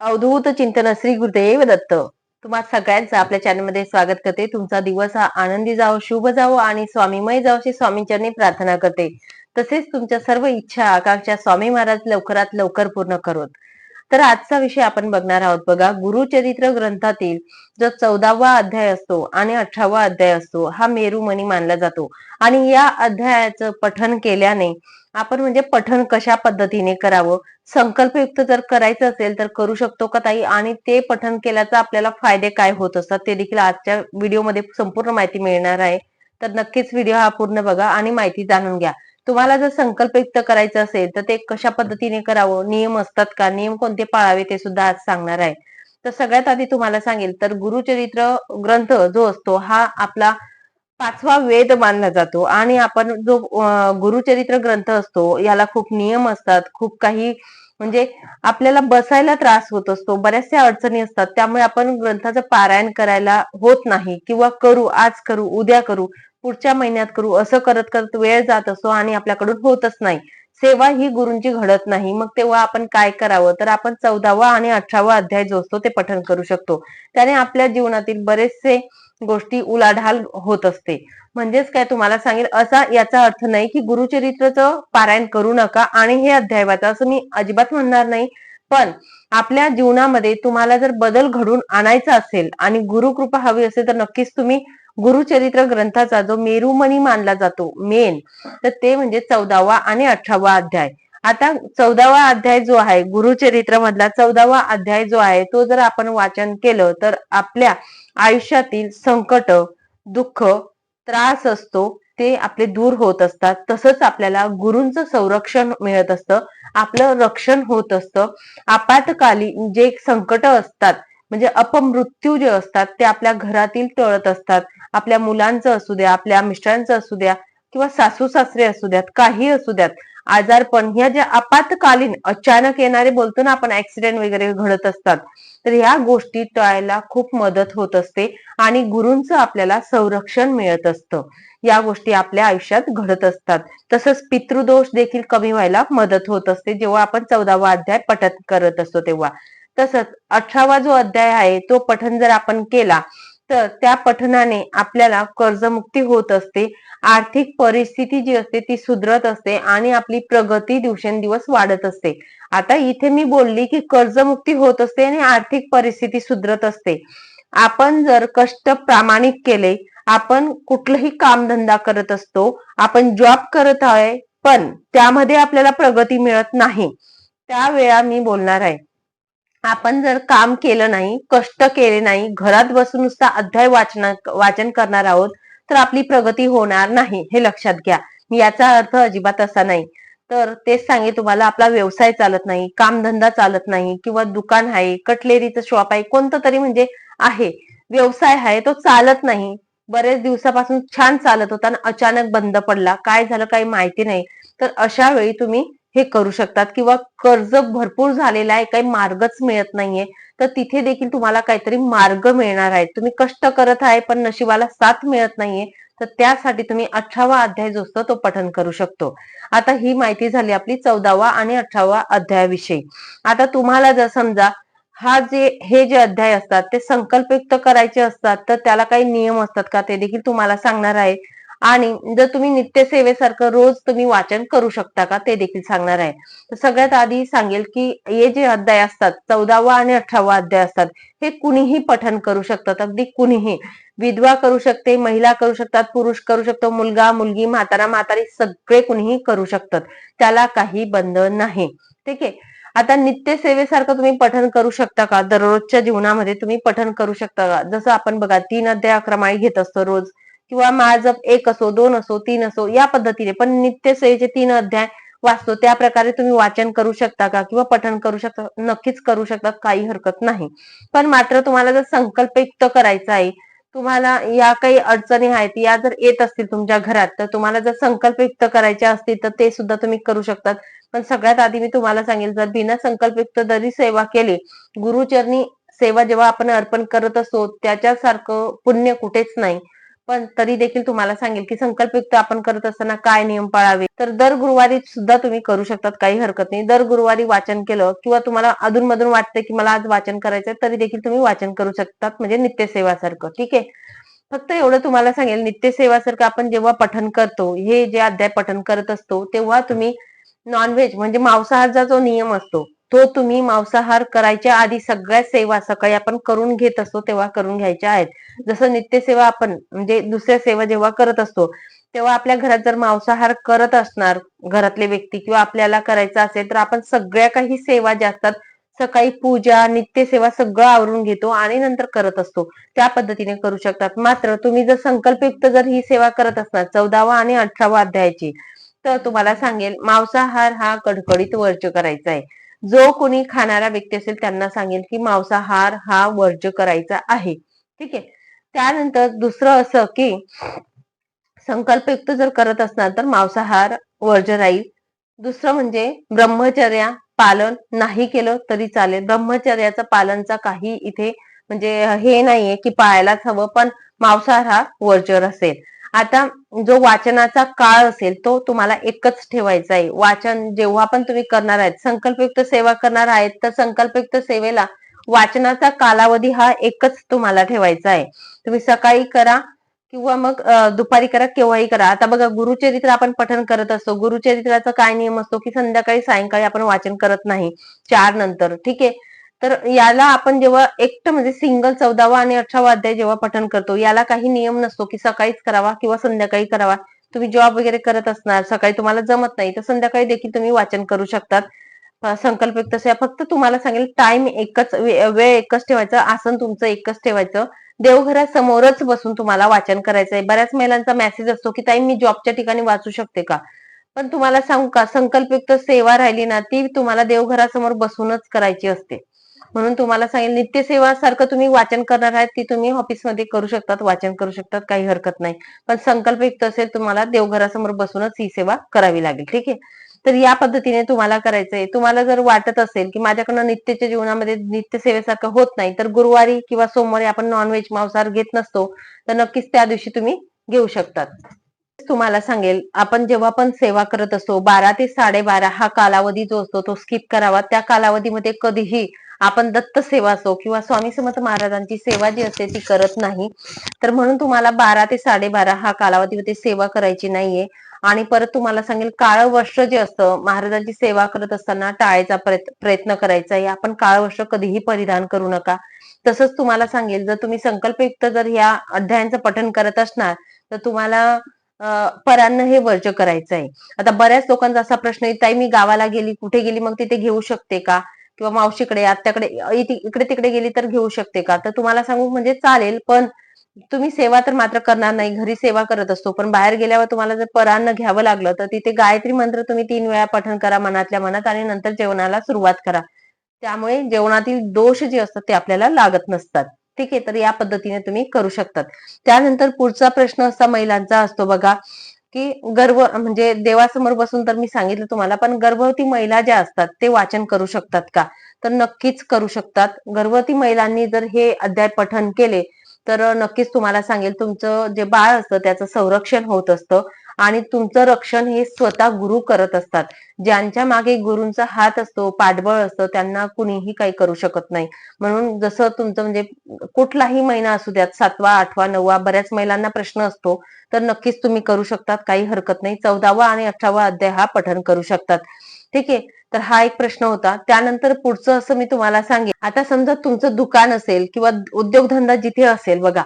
अवधूत चिंतन श्री गुरुदेव दत्त. तुम्हा सगळ्यांचं आपल्या चॅनलमध्ये स्वागत करते. तुमचा दिवस हा आनंदी जावो शुभ जावो आणि स्वामीमय जावो अशी स्वामींचरणी प्रार्थना करते. तसेच तुमच्या सर्व इच्छा आकांक्षा स्वामी महाराज लवकरात लवकर पूर्ण करोत. तर आजचा विषय आपण बघणार आहोत. बघा गुरुचरित्र ग्रंथातील जो चौदावा अध्याय असतो आणि अठरावा अध्याय असतो हा मेरुमणी मानला जातो. आणि या अध्यायाचं पठन केल्याने आपण म्हणजे पठन कशा पद्धतीने करावं? संकल्पयुक्त जर करायचं असेल तर करू शकतो का ताई? आणि ते पठन केल्याचा आपल्याला फायदे काय होत असतात? ते देखील आजच्या व्हिडिओमध्ये संपूर्ण माहिती मिळणार आहे. तर नक्कीच व्हिडिओ हा पूर्ण बघा आणि माहिती जाणून घ्या. तुम्हाला जर संकल्पयुक्त करायचं असेल तर ते कशा पद्धतीने करावं? नियम असतात का? नियम कोणते पाळावे ते सुद्धा आज सांगणार आहे. तर सगळ्यात आधी तुम्हाला सांगेल तर गुरुचरित्र ग्रंथ जो असतो हा आपला पाचवा वेद मानला जातो. आणि आपण जो गुरुचरित्र ग्रंथ असतो याला खूप नियम असतात खूप काही म्हणजे आपल्याला बसायला त्रास होत असतो बऱ्याचशा अडचणी असतात. त्यामुळे आपण ग्रंथाचं पारायण करायला होत नाही किंवा करू आज करू उद्या करू पुढच्या महिन्यात करू असं करत करत वेळ जात असतो आणि आपल्याकडून होतच नाही. सेवा ही गुरुंची घडत नाही. मग तेव्हा आपण काय करावं? तर आपण चौदावा आणि अठरावा अध्याय जो असतो ते पठन करू शकतो. त्याने आपल्या जीवनातील बरेचसे गोष्टी उलाढाल होत असते. म्हणजेच काय तुम्हाला सांगेल असा याचा अर्थ नाही की गुरुचरित्रचं पारायण करू नका आणि हे अध्याय वाचा असं मी अजिबात म्हणणार नाही. पण आपल्या जीवनामध्ये तुम्हाला जर बदल घडून आणायचा असेल आणि गुरुकृपा हवी असेल तर नक्कीच तुम्ही गुरुचरित्र ग्रंथाचा जो मेरुमणी मानला जातो मेन तर ते म्हणजे चौदावा आणि अठरावा अध्याय. आता चौदावा अध्याय जो आहे गुरुचरित्र मधला चौदावा अध्याय जो आहे तो जर आपण वाचन केलं तर आपल्या आयुष्यातील संकट दुःख त्रास असतो ते आपले दूर होत असतात. तसंच आपल्याला गुरूंचं संरक्षण मिळत असतं. आपलं रक्षण होत असतं. आपातकालीन जे संकट असतात म्हणजे अपमृत्यू जे असतात ते आपल्या घरातील टळत असतात. आपल्या मुलांचं असू द्या आपल्या मिस्टरांचं असू द्या किंवा सासू सासरे असू द्यात काही असू द्यात. आजारपण ह्या ज्या आपातकालीन अचानक येणारे बोलतो ना आपण ऍक्सिडेंट वगैरे घडत असतात. तर ह्या गोष्टी टाळायला खूप मदत होत असते आणि गुरूंचं आपल्याला संरक्षण मिळत असतं. या गोष्टी आपल्या आयुष्यात घडत असतात. तसंच पितृदोष देखील कमी व्हायला मदत होत असते. जेव्हा आपण चौदावा अध्याय पठन करत असतो तेव्हा. तसंच अठरावा जो अध्याय आहे तो पठन जर आपण केला तर त्या पठनाने आपल्याला कर्जमुक्ती होत असते. आर्थिक परिस्थिती जी असते ती सुधरत असते आणि आपली प्रगती दिवसेंदिवस वाढत असते. आता इथे मी बोलली की कर्जमुक्ती होत असते आणि आर्थिक परिस्थिती सुधरत असते. आपण जर कष्ट प्रामाणिक केले आपण कुठलंही कामधंदा करत असतो आपण जॉब करत आहे पण त्यामध्ये आपल्याला प्रगती मिळत नाही. त्यावेळा मी बोलणार आहे. आपण जर काम केलं नाही कष्ट केले नाही घरात बसून नुसता अध्याय वाचन वाचन करणार आहोत तर आपली प्रगती होणार नाही हे लक्षात घ्या. याचा अर्थ अजिबात असा नाही. तर तेच सांगे तुम्हाला आपला व्यवसाय चालत नाही कामधंदा चालत नाही किंवा दुकान आहे कटलेरीचं शॉप आहे कोणतं तरी म्हणजे आहे. व्यवसाय आहे तो चालत नाही. बरेच दिवसापासून छान चालत होता आणि अचानक बंद पडला. काय झालं काही माहिती नाही. तर अशा वेळी तुम्ही हे करू शकतात किंवा कर्ज भरपूर झालेला आहे काही मार्गच मिळत नाहीये. तर तिथे देखील तुम्हाला काहीतरी मार्ग मिळणार आहे तुम्ही कष्ट करत आहे पण नशिबाला साथ मिळत नाहीये. तर त्यासाठी तुम्ही अठरावा अध्याय जो असतो तो पठन करू शकतो. आता ही माहिती झाली आपली चौदावा आणि अठरावा अध्यायाविषयी. आता तुम्हाला जर समजा हा जे हे जे अध्याय असतात ते संकल्पयुक्त करायचे असतात तर त्याला काही नियम असतात का? ते देखील तुम्हाला सांगणार आहे. आणि जर तुम्ही नित्यसेवेसारखं रोज तुम्ही वाचन करू शकता का ते देखील सांगणार आहे. तर सगळ्यात आधी सांगेल की हे जे अध्याय असतात चौदावा आणि अठरावा अध्याय असतात हे कुणीही पठन करू शकतात. अगदी कुणीही. विधवा करू शकते महिला करू शकतात पुरुष करू शकतो मुलगा मुलगी म्हातारा म्हातारी सगळे कुणीही करू शकतात. त्याला काही बंधन नाही. ठीक आहे? आता नित्यसेवेसारखं तुम्ही पठन करू शकता का? दररोजच्या जीवनामध्ये तुम्ही पठन करू शकता का? जसं आपण बघा तीन अध्याय अक्रमाळी घेत असतो रोज. किंवा माझप एक असो दोन असो तीन असो या पद्धतीने. पण नित्यसेवेचे तीन अध्याय वाचतो त्या प्रकारे तुम्ही वाचन करू शकता का? किंवा पठन करू शकता? नक्कीच करू शकता काही हरकत नाही. पण मात्र तुम्हाला जर संकल्पयुक्त करायचा आहे तुम्हाला या काही अडचणी आहेत या जर येत असतील तुमच्या घरात तर तुम्हाला जर संकल्पयुक्त करायचे असतील तर ते सुद्धा तुम्ही करू शकतात. पण सगळ्यात आधी मी तुम्हाला सांगेल जर बिना संकल्पयुक्त जरी सेवा केली गुरुचरणी सेवा जेव्हा आपण अर्पण करत असतो त्याच्यासारखं पुण्य कुठेच नाही. पण तरी देखील तुम्हाला सांगेल की संकल्पयुक्त आपण करत असताना काय नियम पाळावे? तर दर गुरुवारी सुद्धा तुम्ही करू शकतात काही हरकत नाही. दर गुरुवारी वाचन केलं किंवा तुम्हाला अधूनमधून वाटतं की मला आज वाचन करायचंय तरी देखील तुम्ही वाचन करू शकतात म्हणजे नित्यसेवासारखं. ठीक आहे? फक्त एवढं तुम्हाला सांगेल नित्यसेवासारखं आपण जेव्हा पठन करतो हे जे अध्याय पठन करत असतो तेव्हा तुम्ही नॉनव्हेज म्हणजे मांसाहारचा जो नियम असतो तो तुम्ही मांसाहार करायच्या आधी सगळ्या सेवा सकाळी आपण करून घेत असतो तेव्हा करून घ्यायच्या आहेत. जसं नित्यसेवा आपण म्हणजे दुसऱ्या सेवा जेव्हा करत असतो तेव्हा आपल्या घरात जर मांसाहार करत असणार घरातले व्यक्ती किंवा आपल्याला करायचं असेल तर आपण सगळ्या काही सेवा ज्या असतात सकाळी पूजा नित्यसेवा सगळं आवरून घेतो आणि नंतर करत असतो. त्या पद्धतीने करू शकतात. मात्र तुम्ही जर संकल्पयुक्त जर ही सेवा करत असणार चौदावा आणि अठरावा अध्यायाची तर तुम्हाला सांगेल मांसाहार हा कडकडीत वर्ज करायचा आहे. जो कोणी खाणारा व्यक्ती असेल त्यांना सांगेल की मांसाहार हा वर्ज करायचा आहे. ठीक आहे? त्यानंतर दुसरं असं की संकल्पयुक्त जर करत असणार तर मांसाहार वर्ज राहील. दुसरं म्हणजे ब्रह्मचर्या पालन नाही केलं तरी चालेल. ब्रह्मचर्याचं पालनचा काही इथे म्हणजे हे नाहीये की पाळायलाच हवं पण मांसाहार हा वर्जर असेल. आता जो वाचनाचा काळ असेल तो तुम्हाला एकच ठेवायचा आहे. वाचन जेव्हा पण तुम्ही करणार आहेत संकल्पयुक्त सेवा करणार आहेत तर संकल्पयुक्त सेवेला वाचनाचा कालावधी हा एकच तुम्हाला ठेवायचा आहे. तुम्ही सकाळी करा किंवा मग दुपारी करा केव्हाही करा. आता बघा गुरुचरित्र आपण पठन करत असतो. गुरुचरित्राचा काय नियम असतो की संध्याकाळी सायंकाळी आपण वाचन करत नाही. चार नंतर. ठीक आहे? तर याला आपण जेव्हा एकटं म्हणजे सिंगल चौदावा आणि अठरावा अध्याय जेव्हा पठन करतो याला काही नियम नसतो की सकाळीच करावा किंवा संध्याकाळी करावा. तुम्ही जॉब वगैरे करत असणार सकाळी तुम्हाला जमत नाही तर संध्याकाळी देखील तुम्ही वाचन करू शकतात. संकल्पित तसे. फक्त तुम्हाला सांगेल टाइम एकच वेळ एकच ठेवायचं आसन तुमचं एकच ठेवायचं. देवघरासमोरच बसून तुम्हाला वाचन करायचंय. बऱ्याच महिलांचा मेसेज असतो की ताई मी जॉबच्या ठिकाणी वाचू शकते का? पण तुम्हाला सांगू का? संकल्पयुक्त सेवा राहिली ना ती तुम्हाला देवघरासमोर बसूनच करायची असते. म्हणून तुम्हाला सांगेल नित्यसेवा सारखं तुम्ही वाचन करणार आहेत ती तुम्ही ऑफिसमध्ये करू शकतात वाचन करू शकतात काही हरकत नाही. पण संकल्पयुक्त असेल तुम्हाला देवघरासमोर बसूनच ही सेवा करावी लागेल ठीक आहे? तर या पद्धतीने तुम्हाला करायचंय. तुम्हाला जर वाटत असेल की माझ्याकडनं नित्यच्या जीवनामध्ये नित्य सेवेसारखं होत नाही तर गुरुवारी किंवा सोमवारी आपण नॉनव्हेज मांसाहार घेत नसतो तर नक्कीच त्या दिवशी तुम्ही घेऊ शकतात. तुम्हाला सांगेल आपण जेव्हा पण सेवा करत असतो बारा ते साडेबारा हा कालावधी जो असतो तो स्किप करावा. त्या कालावधीमध्ये कधीही आपण दत्त सेवा असो किंवा स्वामी समर्थ महाराजांची सेवा जी असते ती करत नाही. तर म्हणून तुम्हाला बारा ते साडेबारा हा कालावधीमध्ये सेवा करायची नाहीये. आणि परत तुम्हाला सांगेल काळं वस्त्र जे असतं महाराजांची सेवा करत असताना टाळायचा प्रयत्न करायचा. आहे आपण काळं वस्त्र कधीही परिधान करू नका. तसंच तुम्हाला सांगेल जर तुम्ही संकल्पयुक्त जर या अध्यायांचं पठन करत असणार तर तुम्हाला परांना हे वर्ज करायचं आहे आता बऱ्याच लोकांचा असा प्रश्न आहे ताई मी गावाला गेली कुठे गेली मग तिथे घेऊ शकते का? किंवा मावशीकडे आत्याकडे इकडे तिकडे गेली तर घेऊ शकते का? तर तुम्हाला सांगू म्हणजे चालेल पण तुम्ही सेवा तर मात्र करणार नाही. घरी सेवा करत असतो पण बाहेर गेल्यावर तुम्हाला जर परान्न घ्यावं लागलं तर तिथे गायत्री मंत्र तुम्ही तीन वेळा पठण करा मनातल्या मनात आणि नंतर जेवणाला सुरुवात करा. त्यामुळे जेवणातील दोष जे असतात ते आपल्याला लागत नसतात. ठीक आहे तर या पद्धतीने तुम्ही करू शकतात. त्यानंतर पुढचा प्रश्न असा महिलांचा असतो बघा की गर्भ म्हणजे देवासमोर बसून तर मी सांगितलं तुम्हाला पण गर्भवती महिला ज्या असतात ते वाचन करू शकतात का? तर नक्कीच करू शकतात. गर्भवती महिलांनी जर हे अध्याय पठन केले तर नक्कीच तुम्हाला सांगेल तुमचं जे बाळ असतं त्याचं संरक्षण होत असतं. आणि तुमचं रक्षण हे स्वतः गुरु करत असतात. ज्यांच्या मागे गुरूंचा हात असतो पाठबळ असतं त्यांना कुणीही काही करू शकत नाही. म्हणून जसं तुमचं म्हणजे कुठलाही महिना असू द्यात सातवा आठवा नववा बऱ्याच महिलांना प्रश्न असतो तर नक्कीच तुम्ही करू शकतात काही हरकत नाही. चौदावा आणि अठरावा अध्याय हा पठन करू शकतात. ठीक आहे? तर हा एक प्रश्न होता. त्यानंतर पुढचं असं मी तुम्हाला सांगेन. आता समजा तुमचं दुकान असेल किंवा उद्योगधंदा जिथे असेल बघा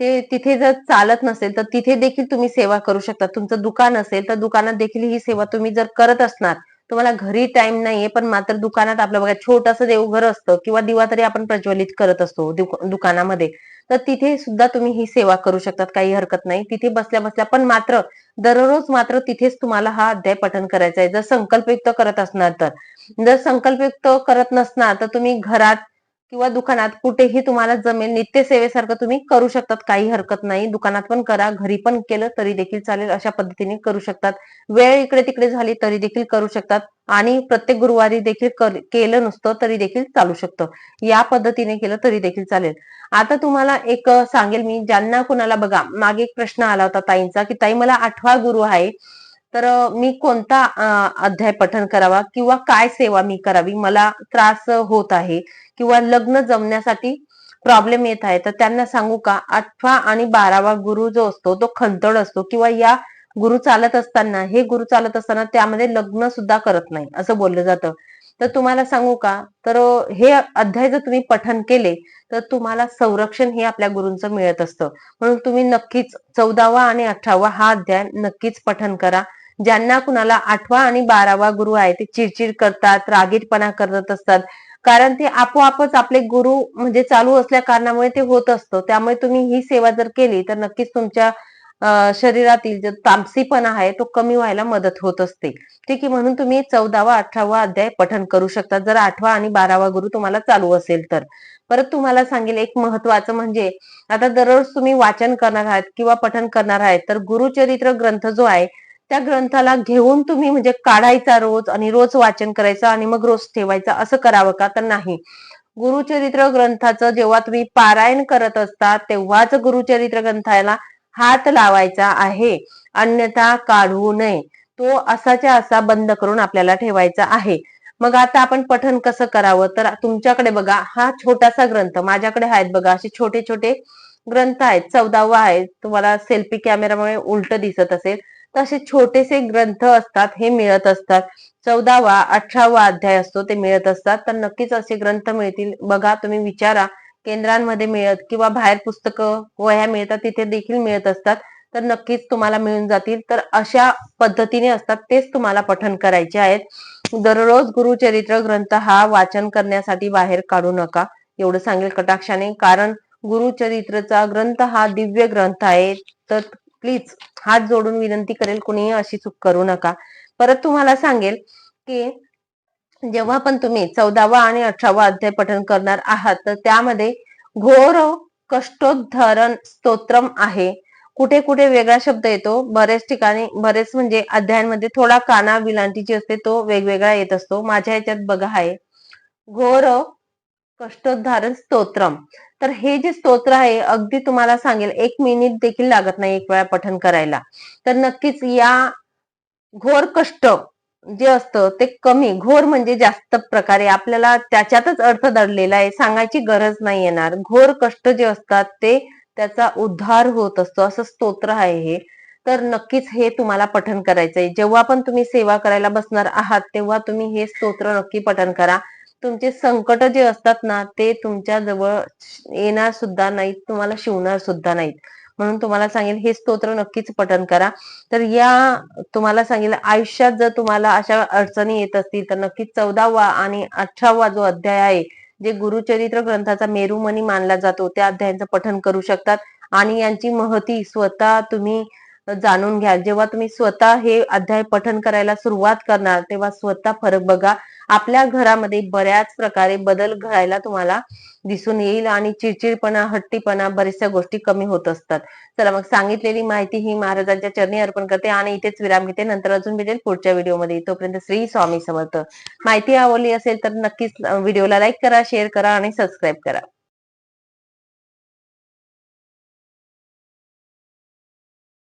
ते तिथे जर चालत नसेल तर तिथे देखील तुम्ही सेवा करू शकता. तुमचं दुकान असेल तर दुकानात देखील ही सेवा तुम्ही जर करत असणार तुम्हाला घरी टाइम नाहीये पण मात्र दुकानात आपलं बघा छोटस देवघर असतं किंवा दिवा तरी आपण प्रज्वलित करत असतो दुकानामध्ये तर तिथे सुद्धा तुम्ही ही सेवा करू शकतात काही हरकत नाही. तिथे बसल्या बसल्या पण मात्र दररोज मात्र तिथेच तुम्हाला हा अध्याय पठन करायचा आहे. जर संकल्पयुक्त करत असणार तर. जर संकल्पयुक्त करत नसणार तर तुम्ही घरात किंवा दुकानात कुठेही तुम्हाला जमेल नित्यसेवेसारखं तुम्ही करू शकतात. काही हरकत नाही. दुकानात पण करा घरी पण केलं तरी देखील चालेल. अशा पद्धतीने करू शकतात. वेळ इकडे तिकडे झाली तरी देखील करू शकतात. आणि प्रत्येक गुरुवारी देखील केलं नसतं तरी देखील चालू शकतं. या पद्धतीने केलं तरी देखील चालेल. आता तुम्हाला एक सांगेल मी. ज्यांना कुणाला बघा मागे एक प्रश्न आला होता ताईंचा की ताई मला आठवा गुरु आहे. तर मी कोणता अध्याय पठन करावा किंवा काय सेवा मी करावी? मला त्रास होत आहे किंवा लग्न जमण्यासाठी प्रॉब्लेम येत आहे तर त्यांना सांगू का? आठवा आणि बारावा गुरु जो असतो तो खंतड असतो किंवा या गुरु चालत असताना हे गुरु चालत असताना त्यामध्ये लग्न सुद्धा करत नाही असं बोललं जातं. तर तुम्हाला सांगू का? तर हे अध्याय जर तुम्ही पठन केले तर तुम्हाला संरक्षण हे आपल्या गुरूंचं मिळत असतं. म्हणून तुम्ही नक्कीच चौदावा आणि अठरावा हा अध्याय नक्कीच पठन करा. ज्यांना कुणाला आठवा आणि बारावा गुरु आहे ते चिडचिड करतात रागीटपणा करत असतात. कारण ते आपोआपच आपले गुरु म्हणजे चालू असल्या कारणामुळे ते होत असतं. त्यामुळे तुम्ही ही सेवा जर केली तर नक्कीच तुमच्या शरीरातील जो तामसीपणा आहे तो कमी व्हायला मदत होत असते. ठीक आहे म्हणून तुम्ही चौदावा अठरावा अध्याय पठन करू शकता. जर आठवा आणि बारावा गुरु तुम्हाला चालू असेल तर. परत तुम्हाला सांगेल एक महत्वाचं म्हणजे आता दररोज तुम्ही वाचन करणार आहात किंवा पठन करणार आहात तर गुरुचरित्र ग्रंथ जो आहे त्या ग्रंथाला घेऊन तुम्ही म्हणजे काढायचा रोज आणि रोज वाचन करायचं आणि मग रोज ठेवायचं असं करावं का? तर नाही. गुरुचरित्र ग्रंथाचं जेव्हा तुम्ही पारायण करत असता तेव्हाच गुरुचरित्र ग्रंथाला हात लावायचा आहे. अन्यथा काढू नये. तो असाच्या असा बंद करून आपल्याला ठेवायचा आहे. मग आता आपण पठन कसं करावं? तर तुमच्याकडे बघा हा छोटासा ग्रंथ माझ्याकडे आहेत बघा असे छोटे छोटे ग्रंथ आहेत. चौदावा आहे. तुम्हाला सेल्फी कॅमेरामुळे उलट दिसत असेल. तर असे छोटेसे ग्रंथ असतात हे मिळत असतात. चौदावा अठरावा अध्याय असतो ते मिळत असतात. तर नक्कीच असे ग्रंथ मिळतील. बघा तुम्ही विचारा. केंद्रांमध्ये मिळत किंवा बाहेर पुस्तकं वह्या मिळतात तिथे देखील मिळत असतात. तर नक्कीच तुम्हाला मिळून जातील. तर अशा पद्धतीने असतात तेच तुम्हाला पठन करायचे आहेत. दररोज गुरुचरित्र ग्रंथ हा वाचन करण्यासाठी बाहेर काढू नका. एवढं सांगेल कटाक्षाने. कारण गुरुचरित्रचा ग्रंथ हा दिव्य ग्रंथ आहे. तर प्लीज हात जोडून विनंती करेल कुणीही अशी चूक करू नका. परत तुम्हाला सांगेल की जेव्हा पण तुम्ही चौदावा आणि अठरावा अध्याय पठन करणार आहात तर त्यामध्ये घोर कष्टोद्धरण स्तोत्रम आहे. कुठे कुठे वेगळा शब्द येतो. बरेच ठिकाणी बरेच म्हणजे अध्यायांमध्ये थोडा काना विलांटीची असते तो वेगवेगळा येत असतो. माझ्या ह्याच्यात बघा आहे. घोर कष्टोद्धारण स्तोत्रम. तर हे जे स्तोत्र आहे अगदी तुम्हाला सांगेल एक मिनिट देखील लागत नाही एक वेळा पठन करायला. तर नक्कीच या घोर कष्ट जे असतं ते कमी घोर म्हणजे जास्त प्रकारे आपल्याला त्याच्यातच अर्थ दडलेला आहे सांगायची गरज नाही येणार. घोर कष्ट जे असतात ते त्याचा उद्धार होत असतो असं स्तोत्र आहे हे. तर नक्कीच हे तुम्हाला पठन करायचंय. जेव्हा पण तुम्ही सेवा करायला बसणार आहात तेव्हा तुम्ही हे स्तोत्र नक्की पठन करा. तुमचे संकट जे असतात ना ते तुमच्या जवळ येणार सुद्धा नाहीत तुम्हाला शिवणार सुद्धा नाहीत. म्हणून तुम्हाला सांगेल हे स्तोत्र नक्कीच पठन करा. तर या तुम्हाला सांगेल आयुष्यात जर तुम्हाला अशा अडचणी येत असतील तर नक्कीच चौदावा आणि अठरावा जो अध्याय आहे जे गुरुचरित्र ग्रंथाचा मेरुमणी मानला जातो त्या अध्यायांचं पठन करू शकतात. आणि यांची महती स्वतः तुम्ही जाणून घ्या. जेव्हा तुम्ही स्वतः हे अध्याय पठन करायला सुरुवात करणार तेव्हा स्वतः फरक बघा. आपल्या घरामध्ये बऱ्याच प्रकारे बदल घडायला तुम्हाला दिसून येईल आणि चिडचिडपणा हट्टीपणा बऱ्याचशा गोष्टी कमी होत असतात. चला मग सांगितलेली माहिती ही महाराजांच्या चरणी अर्पण करते आणि इथेच विराम घेते. नंतर अजून भेटेल पुढच्या व्हिडिओमध्ये. तोपर्यंत श्री स्वामी समर्थ. माहिती आवडली असेल तर नक्कीच व्हिडिओला लाईक करा शेअर करा आणि सबस्क्राईब करा.